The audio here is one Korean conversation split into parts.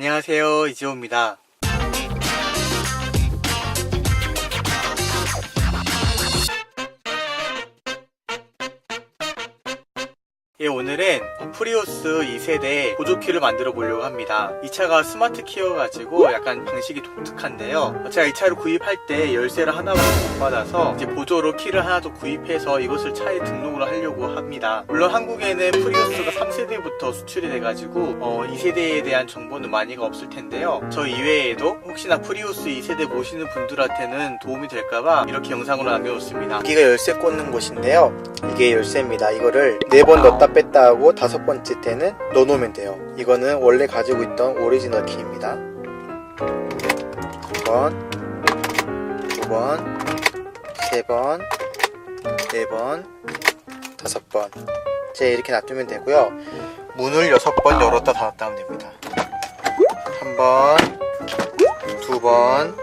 안녕하세요. 이지호입니다 예, 오늘은 프리우스 2세대 보조키를 만들어 보려고 합니다. 이 차가 스마트 키여 가지고 약간 방식이 독특한데요. 제가 이 차를 구입할 때 열쇠를 하나밖에 못 받아서 이제 보조로 키를 하나 더 구입해서 이것을 차에 등록을 하려고 합니다. 물론 한국에는 프리우스가 3세대부터 수출이 돼가지고 어, 2세대에 대한 정보는 많이가 없을 텐데요. 저 이외에도 혹시나 프리우스 2세대 모시는 분들한테는 도움이 될까봐 이렇게 영상으로 남겨놓습니다. 여기가 열쇠 꽂는 곳인데요. 이게 열쇠입니다. 이거를 네번 넣었다 뺐다 하고 다섯 번째 때는 넣어놓으면 돼요. 이거는 원래 가지고 있던 오리지널 키입니다. 두 번, 두 번, 세 번, 네 번, 다섯 번. 이제 이렇게 놔두면 되고요. 문을 여섯 번 열었다 닫았다 하면 됩니다. 한 번, 두 번,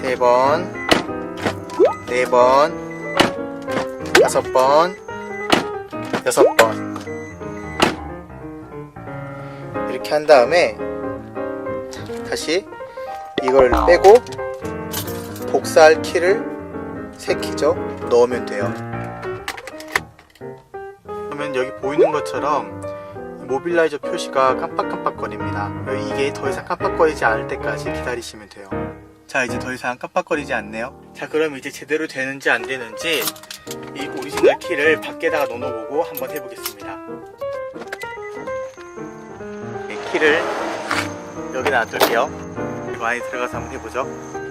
세 번, 네 번, 다섯 번, 여섯 번. 이렇게 한 다음에 다시 이걸 빼고 복사할 키를 세 키죠. 넣으면 돼요. 그러면 여기 보이는 것처럼 모빌라이저 표시가 깜빡깜빡거립니다. 이게 더 이상 깜빡거리지 않을 때까지 기다리시면 돼요. 자 이제 더 이상 깜빡거리지 않네요. 자 그럼 이제 제대로 되는지 안 되는지 이 키를 밖에다가 넣어보고 한번 해보겠습니다. 이 키를 여기 놔둘게요. 많이 들어가서 한번 해보죠.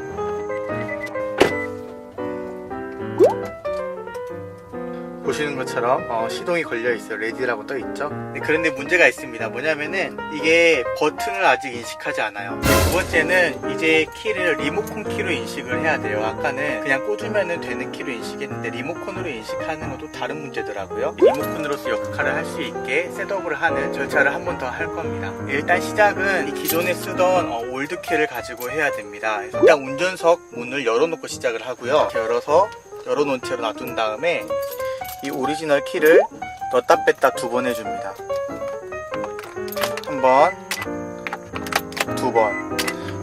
보시는 것처럼 어, 시동이 걸려 있어요. 레디라고 떠 있죠. 네, 그런데 문제가 있습니다. 뭐냐면은 이게 버튼을 아직 인식하지 않아요. 두 번째는 이제 키를 리모컨 키로 인식을 해야 돼요. 아까는 그냥 꽂으면 되는 키로 인식했는데 리모컨으로 인식하는 것도 다른 문제더라고요. 리모컨으로서 역할을 할 수 있게 셋업을 하는 절차를 한 번 더 할 겁니다. 일단 시작은 이 기존에 쓰던 어, 올드 키를 가지고 해야 됩니다. 일단 운전석 문을 열어놓고 시작을 하고요. 열어서 열어놓은 채로 놔둔 다음에 이 오리지널 키를 넣었다 뺐다 두 번 해줍니다. 한 번, 두 번.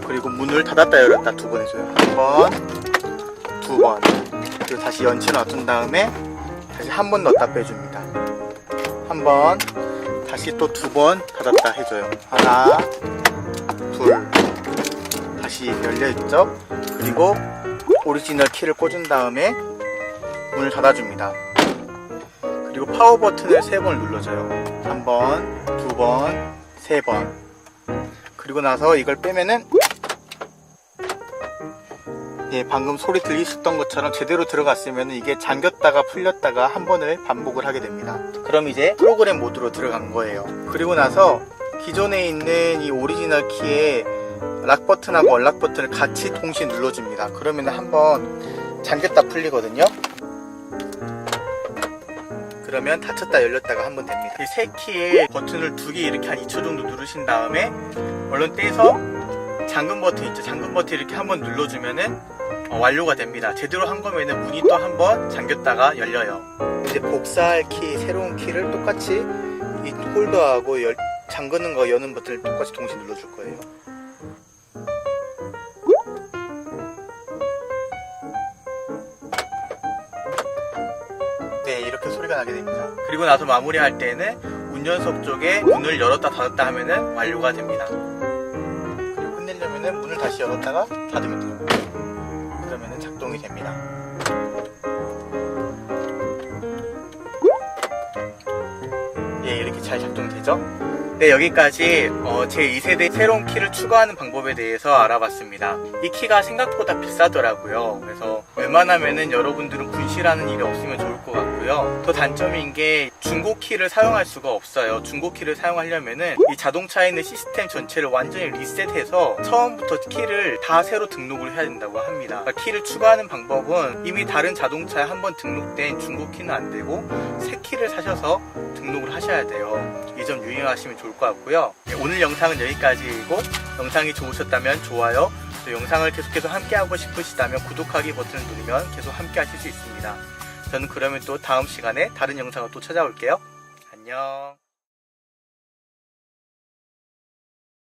그리고 문을 닫았다 열었다 두 번 해줘요. 한 번, 두 번. 그리고 다시 연치 놔둔 다음에 다시 한 번 넣었다 빼줍니다. 한 번, 다시 또 두 번 닫았다 해줘요. 하나, 둘. 다시 열려있죠? 그리고 오리지널 키를 꽂은 다음에 문을 닫아줍니다. 그리고 파워 버튼을 세번 눌러줘요. 한 번, 두 번, 세 번. 그리고 나서 이걸 빼면은 예, 방금 소리 들리셨던 것처럼 제대로 들어갔으면 이게 잠겼다가 풀렸다가 한 번을 반복을 하게 됩니다. 그럼 이제 프로그램 모드로 들어간 거예요. 그리고 나서 기존에 있는 이 오리지널 키에 락 버튼하고 언락 버튼을 같이 동시에 눌러줍니다. 그러면 한번 잠겼다 풀리거든요. 그러면 닫혔다 열렸다가 한번 됩니다. 이 세 키에 버튼을 두 개 이렇게 한 2초 정도 누르신 다음에 얼른 떼서 잠금 버튼 있죠. 잠금 버튼 이렇게 한번 눌러주면은 어, 완료가 됩니다. 제대로 한 거면은 문이 또 한번 잠겼다가 열려요. 이제 복사할 키, 새로운 키를 똑같이 이 홀더하고 열, 잠그는 거 여는 버튼을 똑같이 동시에 눌러줄 거예요. 나게 됩니다. 그리고 나서 마무리할 때는 운전석 쪽에 문을 열었다 닫았다 하면은 완료가 됩니다. 그리고 끝내려면은 문을 다시 열었다가 닫으면 돼요. 그러면은 작동이 됩니다. 예, 이렇게 잘 작동되죠? 네, 여기까지 어, 제 2세대 새로운 키를 추가하는 방법에 대해서 알아봤습니다. 이 키가 생각보다 비싸더라고요. 그래서 웬만하면은 여러분들은 분실하는 일이 없으면 좋을 것 같고요. 더 단점인 게 중고 키를 사용할 수가 없어요. 중고 키를 사용하려면은 이 자동차에 있는 시스템 전체를 완전히 리셋해서 처음부터 키를 다 새로 등록을 해야 된다고 합니다. 그러니까 키를 추가하는 방법은 이미 다른 자동차에 한번 등록된 중고 키는 안 되고 새 키를 사셔서 등록을 하셔야 돼요. 이점 유의하시면 좋을 것 같고요. 네, 오늘 영상은 여기까지이고 영상이 좋으셨다면 좋아요, 또 영상을 계속해서 함께하고 싶으시다면 구독하기 버튼을 누르면 계속 함께 하실 수 있습니다. 저는 그러면 또 다음 시간에 다른 영상을 또 찾아올게요. 안녕.